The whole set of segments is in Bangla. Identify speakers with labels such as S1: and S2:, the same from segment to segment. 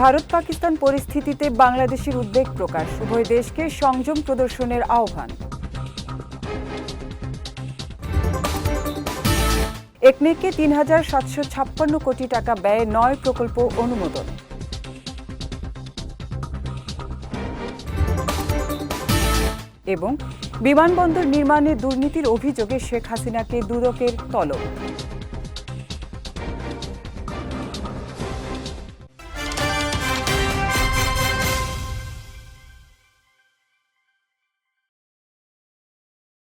S1: ভারত পাকিস্তান পরিস্থিতিতে বাংলাদেশের উদ্বেগ প্রকাশ। উভয় দেশকে সংযম প্রদর্শনের আহ্বান। একনেকে তিন হাজার সাতশো ছাপ্পান্ন কোটি টাকা ব্যয়ে নয় প্রকল্প অনুমোদন। এবং বিমানবন্দর নির্মাণে দুর্নীতির অভিযোগে শেখ হাসিনাকে দুদকের তলব।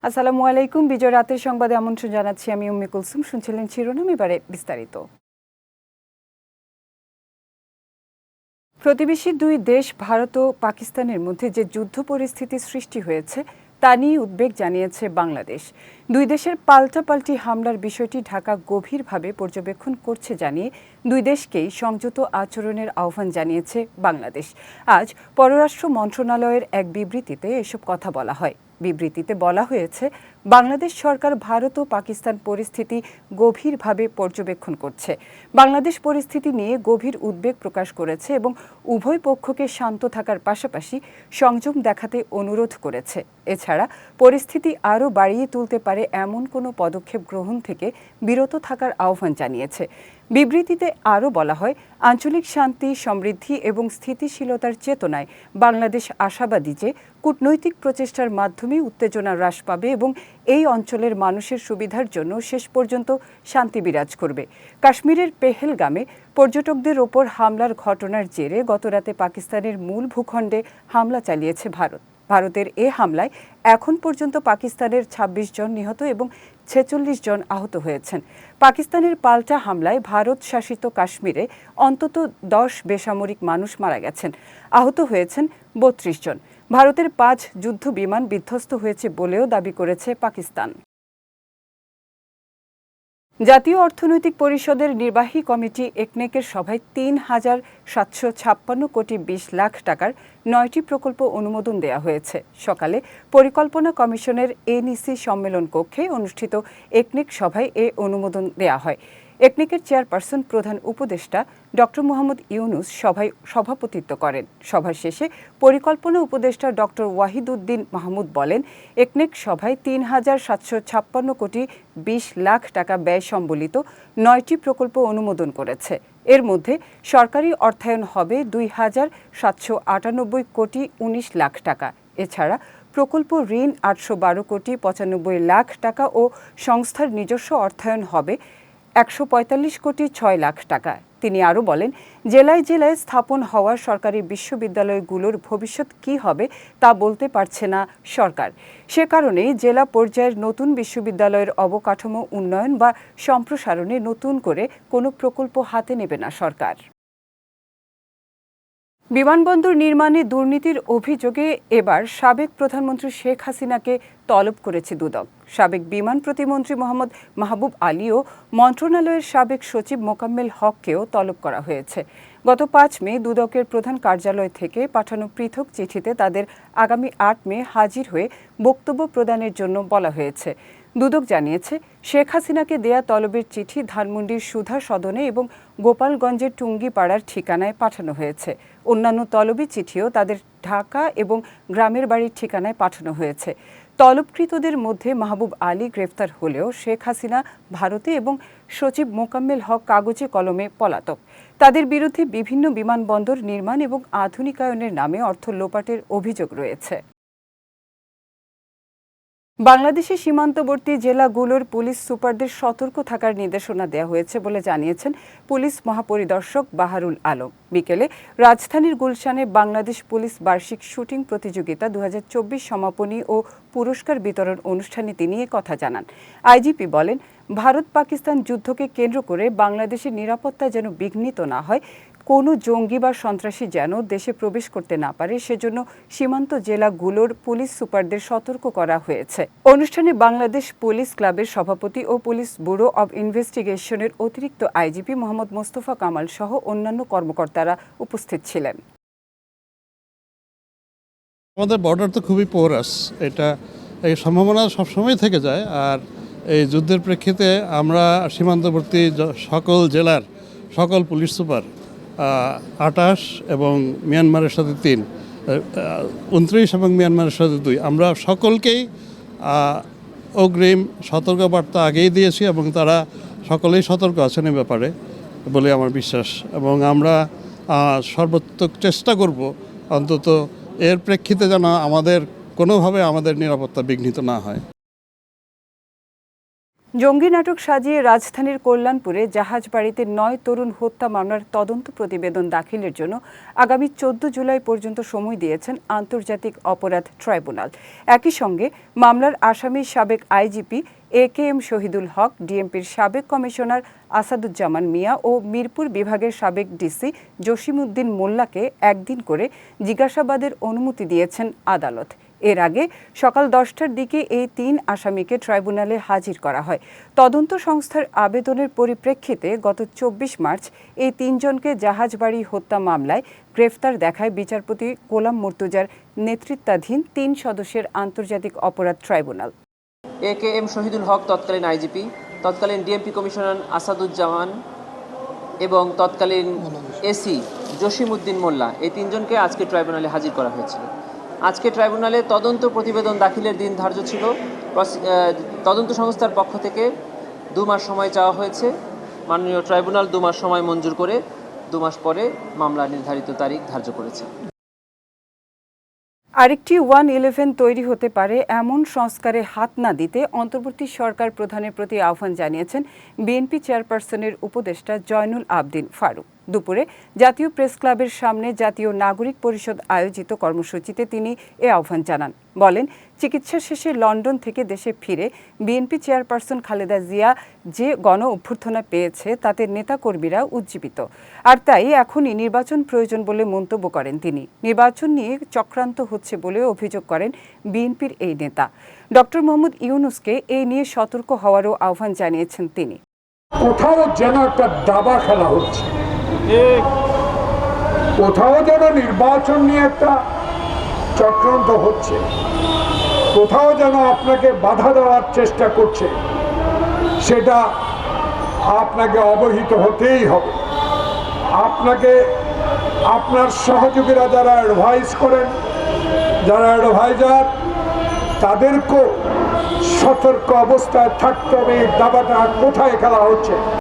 S1: আসসালামু আলাইকুম। বিজয় রাতের সংবাদে আমন্ত্রণ জানাচ্ছি আমি উম্মে কুলসুম। শুনছিলেন শিরোনাম, এবারে বিস্তারিত। প্রতিবেশী দুই দেশ, ভারত ও পাকিস্তানের মধ্যে যে যুদ্ধ পরিস্থিতি সৃষ্টি হয়েছে, তা নিয়ে উদ্বেগ জানিয়েছে বাংলাদেশ। দুই দেশের পাল্টাপাল্টি হামলার বিষয়টি ঢাকা গভীরভাবে পর্যবেক্ষণ করছে জানিয়ে দুই দেশকেই সংযত আচরণের আহ্বান জানিয়েছে বাংলাদেশ। আজ পররাষ্ট্র মন্ত্রণালয়ের এক বিবৃতিতে এসব কথা বলা হয়। বিবৃতিতে বলা হয়েছে বাংলাদেশ সরকার, ভারত ও পাকিস্তান পরিস্থিতি গভীরভাবে পর্যবেক্ষণ করছে। বাংলাদেশ পরিস্থিতি নিয়ে গভীর উদ্বেগ প্রকাশ করেছে এবং উভয় পক্ষকে শান্ত থাকার পাশাপাশি সংযম দেখাতে অনুরোধ করেছে। এছাড়া পরিস্থিতি আরও বাড়িয়ে তুলতে পারে এমন কোনো পদক্ষেপ গ্রহণ থেকে বিরত থাকার আহ্বান জানিয়েছে। বিবৃতিতে আরও বলা হয়, আঞ্চলিক শান্তি, সমৃদ্ধি এবং স্থিতিশীলতার চেতনায় বাংলাদেশ আশাবাদী যে, কূটনৈতিক প্রচেষ্টার মাধ্যমে উত্তেজনা হ্রাস পাবে এবং এই অঞ্চলের মানুষের সুবিধার জন্য শেষ পর্যন্ত শান্তি বিরাজ করবে। কাশ্মীরের পেহেলগামে পর্যটকদের ওপর হামলার ঘটনার জেরে গতরাতে পাকিস্তানের মূল ভূখণ্ডে হামলা চালিয়েছে ভারত। ভারতের এ হামলায় এখন পর্যন্ত পাকিস্তানের ২৬ জন নিহত এবং ছেচল্লিশ জন আহত হয়েছেন। পাকিস্তানের পাল্টা হামলায় ভারত শাসিত কাশ্মীরে অন্তত দশ বেসামরিক মানুষ মারা গেছেন। আহত হয়েছেন বত্রিশ জন। ভারতের পাঁচ যুদ্ধ বিমান বিধ্বস্ত হয়েছে বলেও দাবি করেছে পাকিস্তান। জাতীয় অর্থনৈতিক পরিষদের নির্বাহী কমিটি একনেকের সভায় তিন হাজার সাতশো ছাপ্পান্ন কোটি বিশ লাখ টাকার নয়টি প্রকল্প অনুমোদন দেওয়া হয়েছে। সকালে পরিকল্পনা কমিশনের এনইসি সম্মেলন কক্ষে অনুষ্ঠিত একনেক সভায় এ অনুমোদন দেওয়া হয়। একনেকের চেয়ারপারসন প্রধান উপদেষ্টা ডক্টর মোহাম্মদ ইউনুস সভায় সভাপতিত্ব করেন। সভা শেষে পরিকল্পনা উপদেষ্টা ডক্টর ওয়াহিদুদ্দিন মাহমুদ বলেন, একনেক সভায় তিন হাজার সাতশো ছাপ্পান্ন কোটি বিশ লাখ টাকা ব্যয় সম্বলিত নয়টি প্রকল্প অনুমোদন করেছে। এর মধ্যে সরকারি অর্থায়ন হবে দুই হাজার সাতশো আটানব্বই কোটি উনিশ লাখ টাকা। এছাড়া প্রকল্প ঋণ আটশো বারো কোটি পঁচানব্বই লাখ টাকা ও সংস্থার নিজস্ব অর্থায়ন হবে একশো পঁয়তাল্লিশ কোটি ছয় লাখ টাকা। তিনি আরও বলেন, জেলায় জেলায় স্থাপন হওয়া সরকারি বিশ্ববিদ্যালয়গুলোর ভবিষ্যৎ কি হবে তা বলতে পারছে না সরকার। সে কারণেই জেলা পর্যায়ের নতুন বিশ্ববিদ্যালয়ের অবকাঠামো উন্নয়ন বা সম্প্রসারণে নতুন করে কোনো প্রকল্প হাতে নেবে না সরকার। বিমানবন্দর নির্মাণে দুর্নীতির অভিযোগে এবার সাবেক প্রধানমন্ত্রী শেখ হাসিনাকে তলব করেছে দুদক। সাবেক বিমান প্রতিমন্ত্রী মোহাম্মদ মাহবুব আলীও মন্ত্রণালয়ের সাবেক সচিব মোকাম্মেল হককেও তলব করা হয়েছে। গত পাঁচ মে দুদকের প্রধান কার্যালয় থেকে পাঠানো পৃথক চিঠিতে তাদের আগামী আট মে হাজির হয়ে বক্তব্য প্রদানের জন্য বলা হয়েছে। দুদক জানিয়েছে, শেখ হাসিনাকে দেয়া তলবের চিঠি ধানমন্ডির সুধা সদনে এবং গোপালগঞ্জের টুঙ্গিপাড়ার ঠিকানায় পাঠানো হয়েছে। অন্যান্য তলবি চিঠিও তাদের ঢাকা এবং গ্রামের বাড়ির ঠিকানায় পাঠানো হয়েছে। তলবকৃতদের মধ্যে মাহবুব আলী গ্রেফতার হলেও শেখ হাসিনা ভারতে এবং সচিব মোকাম্মেল হক কাগজে কলমে পলাতক। তাদের বিরুদ্ধে বিভিন্ন বিমানবন্দর নির্মাণ এবং আধুনিকায়নের নামে অর্থ লোপাটের অভিযোগ রয়েছে। বাংলাদেশের সীমান্তবর্তী জেলাগুলোর পুলিশ সুপারদের সতর্ক থাকার নির্দেশনা দেওয়া হয়েছে বলে জানিয়েছেন পুলিশ মহাপরিদর্শক বাহারুল আলম। বিকেলে রাজধানীর গুলশানে বাংলাদেশ পুলিশ বার্ষিক শুটিং প্রতিযোগিতা দু হাজার চব্বিশ সমাপনী ও পুরস্কার বিতরণ অনুষ্ঠানে তিনি এ কথা জানান। আইজিপি বলেন ভারত পাকিস্তান যুদ্ধকে কেন্দ্র করে বাংলাদেশের নিরাপত্তা যেন বিঘ্নিত না হয় কোনো জঙ্গি বা সন্ত্রাসী যেন দেশে প্রবেশ করতে না পারে, সেজন্য সীমান্ত জেলাগুলোর পুলিশ সুপারদের সতর্ক করা হয়েছে। অনুষ্ঠানে বাংলাদেশ পুলিশ ক্লাবের সভাপতি ও পুলিশ ব্যুরো অব ইনভেস্টিগেশনের অতিরিক্ত আইজিপি মোহাম্মদ মোস্তফা কামাল সহ অন্যান্য কর্মকর্তারা উপস্থিত ছিলেন।
S2: আমাদের বর্ডার তো খুবই পোরাস এটা, এই সম্ভাবনা সবসময় থেকে যায়। আর এই যুদ্ধের প্রেক্ষিতে আমরা সীমান্তবর্তী সকল জেলার সকল পুলিশ সুপার আটাশ এবং মিয়ানমারের সাথে তিন উনত্রিশ এবং মিয়ানমারের সাথে দুই। আমরা সকলকেই অগ্রিম সতর্কবার্তা আগেই দিয়েছি এবং তারা সকলেই সতর্ক আছেন এ ব্যাপারে বলে আমার বিশ্বাস। এবং আমরা সর্বোত্তক চেষ্টা করব অন্তত এর প্রেক্ষিতে যেন আমাদের কোনোভাবে আমাদের নিরাপত্তা বিঘ্নিত না হয়।
S1: জঙ্গি নাটক সাজিয়ে রাজধানীর কল্যাণপুরে জাহাজ বাড়িতে নয় তরুণ হত্যা মামলার তদন্ত প্রতিবেদন দাখিলের জন্য আগামী চোদ্দ জুলাই পর্যন্ত সময় দিয়েছেন আন্তর্জাতিক অপরাধ ট্রাইব্যুনাল। একই সঙ্গে মামলার আসামি সাবেক IGP A K M Shahidul Haque, ডিএমপির সাবেক কমিশনার আসাদুজ্জামান মিয়া ও মিরপুর বিভাগের সাবেক ডিসি জসিমউদ্দিন মোল্লাকে একদিন করে জিজ্ঞাসাবাদের অনুমতি দিয়েছেন আদালত। এর আগে সকাল দশটার দিকে এই তিন আসামিকে ট্রাইব্যুনালে হাজির করা হয়। তদন্ত সংস্থার আবেদনের পরিপ্রেক্ষিতে গত চব্বিশ মার্চ এই তিনজনকে জাহাজবাড়ি হত্যা মামলায় গ্রেফতার দেখায় বিচারপতি গোলাম মর্তুজার নেতৃত্বাধীন তিন সদস্যের আন্তর্জাতিক অপরাধ tribunal.
S3: A K M Shahidul Haque, তৎকালীন আইজিপি, তৎকালীন ডিএমপি কমিশনার আসাদুজ্জামান এবং তৎকালীন এসি জসিম উদ্দিন মোল্লা, এই তিনজনকে আজকে ট্রাইব্যুনালে হাজির করা হয়েছিল। আজকে ট্রাইব্যুনালে তদন্ত প্রতিবেদন দাখিলের দিন ধার্য ছিল। তদন্ত সংস্থার পক্ষ থেকে দু মাস সময় চাওয়া হয়েছে। মাননীয় ট্রাইব্যুনাল দু মাস সময় মঞ্জুর করে দু মাস পরে মামলা নির্ধারিত তারিখ ধার্য করেছে।
S1: আরেকটি ওয়ান ইলেভেন তৈরি হতে পারে এমন সংস্কারে হাত না দিতে অন্তর্বর্তী সরকার প্রধানের প্রতি আহ্বান জানিয়েছেন বিএনপি চেয়ারপারসনের উপদেষ্টা জয়নুল আবদিন ফারুক। দুপুরে জাতীয় প্রেস ক্লাবের সামনে জাতীয় নাগরিক পরিষদ আয়োজিত কর্মসূচিতে তিনি এ আহ্বান জানান। বলেন, চিকিৎসা শেষে লন্ডন থেকে দেশে ফিরে বিএনপি চেয়ারপারসন খালেদা জিয়া যে গণ অভ্যর্থনা পেয়েছে, তাতে নেতাকর্মীরা উজ্জীবিত। আর তাই এখনই নির্বাচন প্রয়োজন বলে মন্তব্য করেন তিনি। নির্বাচন নিয়ে চক্রান্ত হচ্ছে বলে অভিযোগ করেন বিএনপির এই নেতা। ডক্টর মোহাম্মদ ইউনুসকে এই নিয়ে সতর্ক হওয়ারও আহ্বান জানিয়েছেন তিনি।
S4: কোথাও যেন একটা দাবা খেলা হচ্ছে। কোথাও যেন নির্বাচন নিয়ে একটা চক্রান্ত হচ্ছে। কোথাও যেন আপনাকে বাধা দেওয়ার চেষ্টা করছে। সেটা আপনাকে অবহিত হতেই হবে। আপনাকে, আপনার সহযোগীরা যারা অ্যাডভাইস করেন, যারা অ্যাডভাইজার তাদেরকেও সতর্ক অবস্থায় থাকতে হবে। দাবাটা কোথায় খেলা হচ্ছে?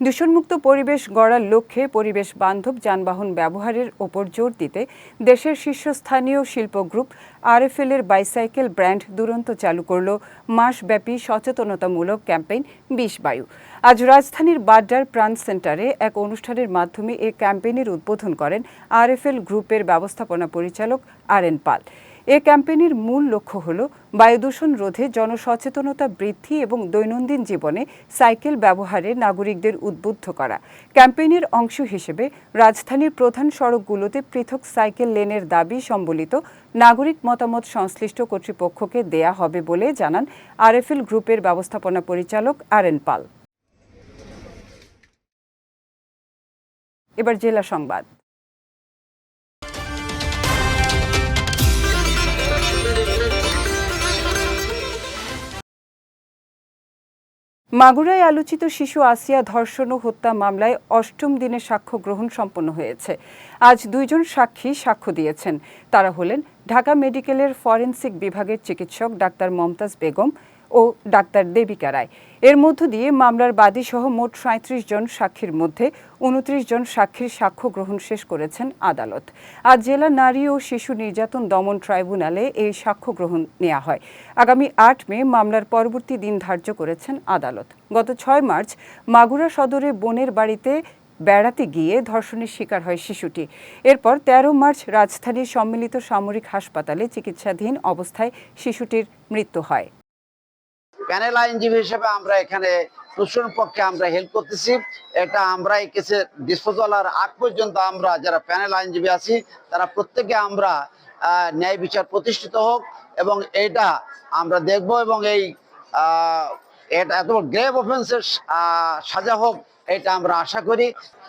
S1: দূষণমুক্ত পরিবেশ গড়ার লক্ষ্যে পরিবেশ বান্ধব যানবাহন ব্যবহারের ওপর জোর দিতে দেশের শীর্ষস্থানীয় শিল্প গ্রুপ আরএফএল এর বাইসাইকেল ব্র্যান্ড দুরন্ত চালু করল। মাসব্যাপী সচেতনতামূলক ক্যাম্পেইন বিষ বায়ু। আজ রাজধানীর বাড্ডার প্রাণ সেন্টারে এক অনুষ্ঠানের মাধ্যমে এই ক্যাম্পেইনের উদ্বোধন করেন আরএফএল গ্রুপের ব্যবস্থাপনা পরিচালক আর এন পাল। এ ক্যাম্পেইনের মূল লক্ষ্য হল বায়ুদূষণ রোধে জনসচেতনতা বৃদ্ধি এবং দৈনন্দিন জীবনে সাইকেল ব্যবহারে নাগরিকদের উদ্বুদ্ধ করা। ক্যাম্পেইনের অংশ হিসেবে রাজধানীর প্রধান সড়কগুলোতে পৃথক সাইকেল লেনের দাবি সম্বলিত নাগরিক মতামত সংশ্লিষ্ট কর্তৃপক্ষকে দেয়া হবে বলে জানান আরএফএল গ্রুপের ব্যবস্থাপনা পরিচালক আর এন পাল। এবার জেলা সংবাদ। মাগুরায় আলোচিত শিশু আসিয়া ধর্ষণ ও হত্যা মামলায় অষ্টম দিনে সাক্ষ্য গ্রহণ সম্পন্ন হয়েছে। আজ দুইজন সাক্ষী সাক্ষ্য দিয়েছেন। তারা হলেন ঢাকা মেডিকেলের ফরেন্সিক বিভাগের চিকিৎসক ডাক্তার মমতাজ বেগম ও ডাক্তার দেবিকা রায়। এর মধ্য দিয়ে মামলার বাদী সহ মোট সাঁত্রিশ জন সাক্ষীর মধ্যে উনত্রিশ জন সাক্ষীর সাক্ষ্য গ্রহণ শেষ করেছেন আদালত। আজ জেলা নারী ও শিশু নির্যাতন দমন ট্রাইব্যুনালে এই সাক্ষ্য গ্রহণ নেওয়া হয়। আগামী আট মে মামলার পরবর্তী দিন ধার্য করেছেন আদালত। গত ছয় মার্চ মাগুরা সদরে বোনের বাড়িতে বেড়াতে গিয়ে ধর্ষণের শিকার হয় শিশুটি। এরপর তেরো মার্চ রাজধানীর সম্মিলিত সামরিক হাসপাতালে চিকিৎসাধীন অবস্থায় শিশুটির মৃত্যু হয়।
S5: প্যানেল আইনজীবী হিসেবে আমরা এখানে তুষণ পক্ষে আমরা হেল্প করতেছি। এটা আমরা এই কেসে ডিসপোজাল আর আগ পর্যন্ত আমরা যারা প্যানেল আইনজীবী আছি, তারা প্রত্যেকে আমরা ন্যায় বিচার প্রতিষ্ঠিত হোক এবং এটা আমরা দেখব এবং এই এটা এত গ্রেভ অফেন্সের সাজা হোক, এটা আমরা আশা করি।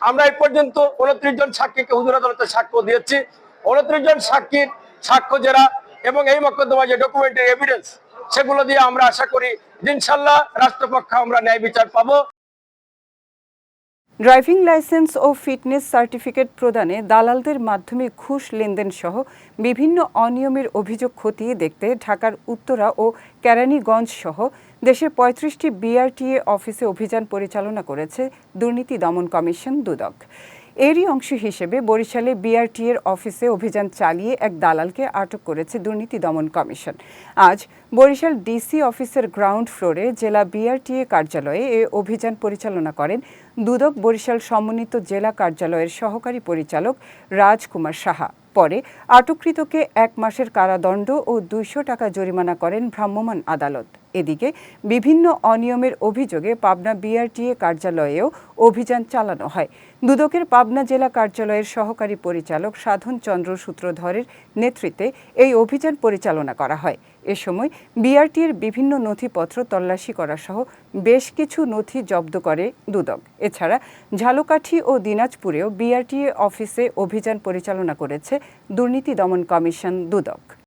S6: আমরা এই পর্যন্ত উনত্রিশ জন সাক্ষীকে হুজুর আদালতে সাক্ষ্য দিয়েছি। উনত্রিশ জন সাক্ষীর সাক্ষ্য যারা এবং এই মকদ্দমা যে ডকুমেন্টারি এভিডেন্স সেগুলো দিয়ে আমরা আশা করি ইনশাল্লাহ রাষ্ট্রপক্ষে আমরা ন্যায় বিচার পাবো।
S1: ড্রাইভিং লাইসেন্স ও ফিটনেস সার্টিফিকেট প্রদানে দালালদের মাধ্যমে ঘুষ লেনদেন সহ বিভিন্ন অনিয়মের অভিযোগ খতিয়ে দেখতে ঢাকার উত্তরা ও কেরানীগঞ্জ সহ দেশের পঁয়ত্রিশটি বিআরটিএ অফিসে অভিযান পরিচালনা করেছে দুর্নীতি দমন কমিশন দুদক। এরই অংশ হিসেবে বরিশালে বিআরটিএর অফিসে অভিযান চালিয়ে এক দালালকে আটক করেছে দুর্নীতি দমন কমিশন। আজ বরিশাল ডিসি অফিসের গ্রাউন্ড ফ্লোরে জেলা বিআরটিএ কার্যালয়ে এ অভিযান পরিচালনা করেন দুদক বরিশাল সমন্বিত জেলা কার্যালয়ের সহকারী পরিচালক রাজকুমার সাহা। পরে আটককৃতকে এক মাসের কারাদণ্ড ও দুইশো টাকা জরিমানা করেন ভ্রাম্যমাণ আদালত। এদিকে বিভিন্ন অনিয়মের অভিযোগে পাবনা বিআরটিএ কার্যালয়েও অভিযান চালানো হয়। দুদকের পাবনা জেলা কার্যালয়ের সহকারী পরিচালক সাধন চন্দ্র সূত্রধরের নেতৃত্বে এই অভিযান পরিচালনা করা হয়। এ সময় বিআরটির বিভিন্ন নথিপত্র তল্লাশি করা সহ বেশ কিছু নথি জব্দ করে দুদক। এছাড়া ঝালকাঠি ও দিনাজপুরেও বিআরটিএ অফিসে অভিযান পরিচালনা করেছে দুর্নীতি দমন কমিশন দুদক।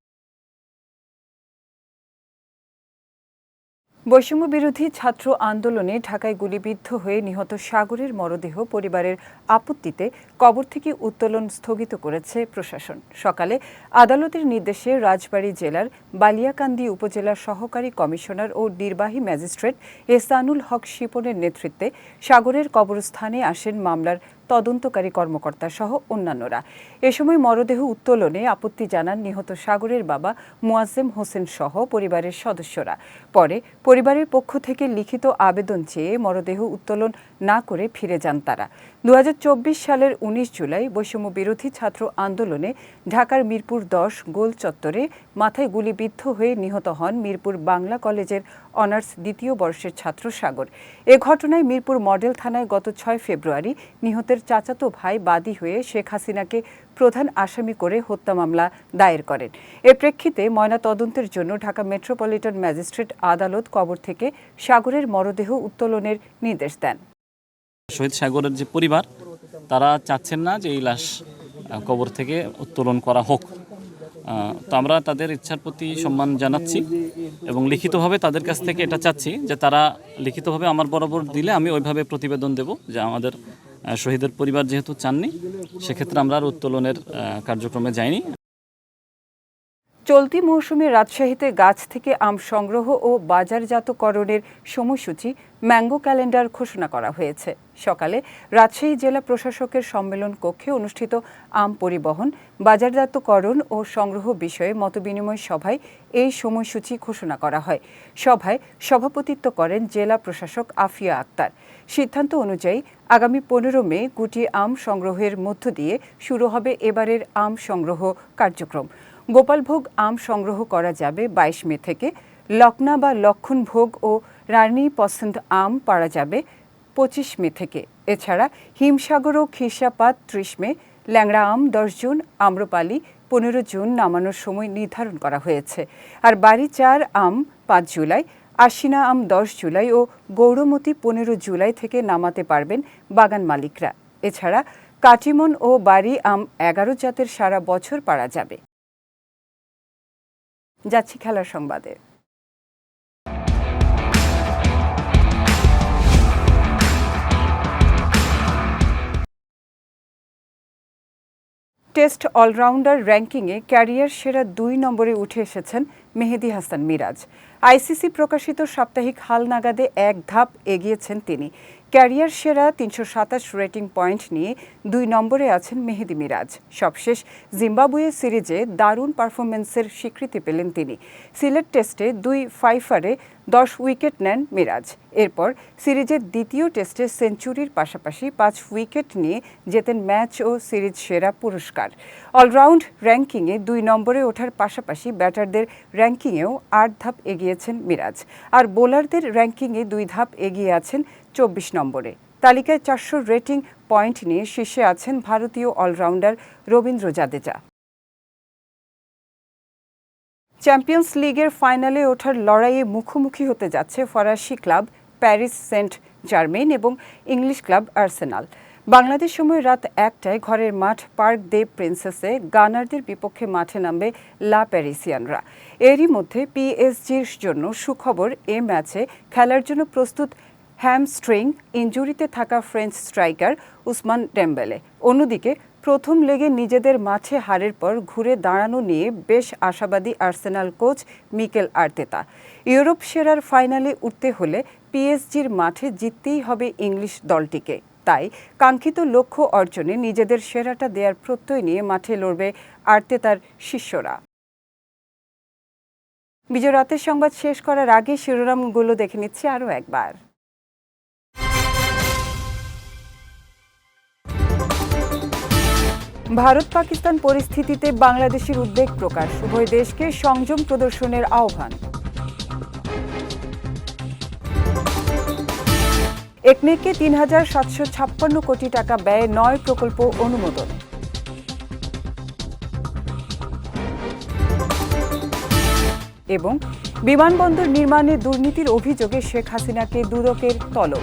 S1: বৈষম্য বিরোধী ছাত্র আন্দোলনে ঢাকায় গুলিবিদ্ধ হয়ে নিহত সাগরের মরদেহ পরিবারের আপত্তিতে কবর থেকে উত্তোলন স্থগিত করেছে প্রশাসন। সকালে আদালতের নির্দেশে রাজবাড়ী জেলার বালিয়াকান্দি উপজেলার সহকারী কমিশনার ও নির্বাহী ম্যাজিস্ট্রেট এহসানুল হক শিপনের নেতৃত্বে সাগরের কবরস্থানে আসেন মামলার তদন্তকারী কর্মকর্তা সহ অন্যান্যরা। এ সময় মরদেহ উত্তোলনে আপত্তি জানান নিহত সাগরের বাবা মোয়াজেম হোসেন সহ পরিবারের সদস্যরা। পরে পরিবারের পক্ষ থেকে লিখিত আবেদন চেয়ে মরদেহ উত্তোলন না করে ফিরে যান তারা। দু হাজার চব্বিশ সালের ১৯ জুলাই বৈষম্য বিরোধী ছাত্র আন্দোলনে ঢাকার মিরপুর দশ গোল চত্বরে মাথায় গুলিবিদ্ধ হয়ে নিহত হন মিরপুর বাংলা কলেজের অনার্স দ্বিতীয় বর্ষের ছাত্র সাগর। এ ঘটনায় মিরপুর মডেল থানায় গত ছয় ফেব্রুয়ারি নিহতের চাচাতো ভাই বাদী হয়ে শেখ হাসিনাকে প্রধান আসামি করে হত্যা মামলা দায়ের করেন। এর প্রেক্ষিতে ময়না তদন্তের জন্য ঢাকা মেট্রোপলিটন ম্যাজিস্ট্রেট আদালত কবর থেকে সাগরের মরদেহ উত্তোলনের নির্দেশ দেন।
S7: শহীদ সাগরের যে পরিবার, তারা চাচ্ছেন না যে এই লাশ কবর থেকে উত্তোলন করা হোক। তো আমরা তাদের ইচ্ছার প্রতি সম্মান জানাচ্ছি এবং লিখিতভাবে তাদের কাছ থেকে এটা চাচ্ছি যে তারা লিখিতভাবে আমার বরাবর দিলে আমি ওইভাবে প্রতিবেদন দেব যে আমাদের শহীদের পরিবার যেহেতু চাননি, সেক্ষেত্রে আমরা আর উত্তোলনের কার্যক্রমে যাইনি।
S1: চলতি মৌসুমে রাজশাহীতে গাছ থেকে আম সংগ্রহ ও বাজারজাতকরণের সময়সূচি ম্যাঙ্গো ক্যালেন্ডার ঘোষণা করা হয়েছে। সকালে রাজশাহী জেলা প্রশাসকের সম্মেলন কক্ষে অনুষ্ঠিত আম পরিবহন বাজারজাতকরণ ও সংগ্রহ বিষয়ে মতবিনিময় সভায় এই সময়সূচি ঘোষণা করা হয়। সভায় সভাপতিত্ব করেন জেলা প্রশাসক আফিয়া আক্তার। সিদ্ধান্ত অনুযায়ী আগামী পনেরো মে গুটি আম সংগ্রহের মধ্য দিয়ে শুরু হবে এবারের আম সংগ্রহ কার্যক্রম। গোপালভোগ আম সংগ্রহ করা যাবে বাইশ মে থেকে। লকনা বা লক্ষণভোগ ও রানী পছন্দ আম পাওয়া যাবে পঁচিশ মে থেকে। এছাড়া হিমসাগর ও খিসাপাত ত্রিশ মে, ল্যাংড়া আম দশ জুন, আম্রপালি পনেরো জুন নামানোর সময় নির্ধারণ করা হয়েছে। আর বাড়ি চার আম পাঁচ জুলাই, আশিনা আম দশ জুলাই ও গৌরমতি পনেরো জুলাই থেকে নামাতে পারবেন বাগান মালিকরা। এছাড়া কাটিমন ও বাড়ি আম এগারো জাতের সারা বছর পারা যাবে। যাচ্ছি খেলার সংবাদে। টেস্ট অলরাউন্ডার র্যাঙ্কিংয়ে ক্যারিয়ার সেরা দুই নম্বরে উঠে এসেছেন মেহেদি হাসান মিরাজ। আইসিসি প্রকাশিত সাপ্তাহিক হালনাগাদে এক ধাপ এগিয়েছেন তিনি। ক্যারিয়ার সেরা তিনশো সাতাশ রেটিং পয়েন্ট নিয়ে দুই নম্বরে আছেন মেহেদি মিরাজ। সবশেষ জিম্বাবুয়ে সিরিজে দারুণ পারফরমেন্সের স্বীকৃতি পেলেন তিনি। সিলেট টেস্টে দুই ফাইফারে দশ উইকেট নেন মিরাজ। এরপর সিরিজের দ্বিতীয় টেস্টে সেঞ্চুরির পাশাপাশি পাঁচ উইকেট নিয়ে জেতেন ম্যাচ ও সিরিজ সেরা পুরস্কার। অলরাউন্ড র্যাঙ্কিংয়ে দুই নম্বরে ওঠার পাশাপাশি ব্যাটারদের র্যাঙ্কিংয়েও আট ধাপ এগিয়েছেন মিরাজ। আর বোলারদের র্যাঙ্কিংয়ে দুই ধাপ এগিয়ে আছেন চব্বিশ নম্বরে। তালিকায় চারশো রেটিং পয়েন্ট নিয়ে শীর্ষে আছেন ভারতীয় অলরাউন্ডার রবীন্দ্র জাদেজা। চ্যাম্পিয়ন্স লিগের ফাইনালে ওঠার লড়াইয়ে মুখোমুখি হতে যাচ্ছে ফরাসি ক্লাব প্যারিস সেন্ট জার্মেন এবং ইংলিশ ক্লাব আর্সেনাল। বাংলাদেশ সময় রাত একটায় ঘরের মাঠ পার্ক দে প্রিন্সেসে গানারদের বিপক্ষে মাঠে নামবে লা প্যারিসিয়ানরা। এরই মধ্যে পিএসজির জন্য সুখবর এ ম্যাচে খেলার জন্য প্রস্তুত হ্যামস্ট্রিং ইঞ্জুরিতে থাকা ফ্রেঞ্চ স্ট্রাইকার উসমান ডেম্বেলে। অন্যদিকে, প্রথম লেগে নিজেদের মাঠে হারের পর ঘুরে দাঁড়ানো নিয়ে বেশ আশাবাদী Arsenal coach Mikel Arteta. Europe সেরার ফাইনালে উঠতে হলে পিএসজির মাঠে জিততেই হবে ইংলিশ দলটিকে। তাই, কাঙ্ক্ষিত লক্ষ্য অর্জনে নিজেদের সেরাটা দেওয়ার প্রত্যয় নিয়ে মাঠে লড়বে আর্তেতার শিষ্যরা। বিজয় রাতের সংবাদ শেষ করার আগে শিরোনামগুলো দেখে নিচ্ছি আরও একবার। ভারত পাকিস্তান পরিস্থিতিতে বাংলাদেশের উদ্বেগ প্রকাশ। উভয় দেশকে সংযম প্রদর্শনের আহ্বান। একনেকে তিন হাজার সাতশো ছাপ্পান্ন কোটি টাকা ব্যয়ে নয় প্রকল্প অনুমোদন। এবং বিমানবন্দর নির্মাণে দুর্নীতির অভিযোগে শেখ হাসিনাকে দুদকের তলব।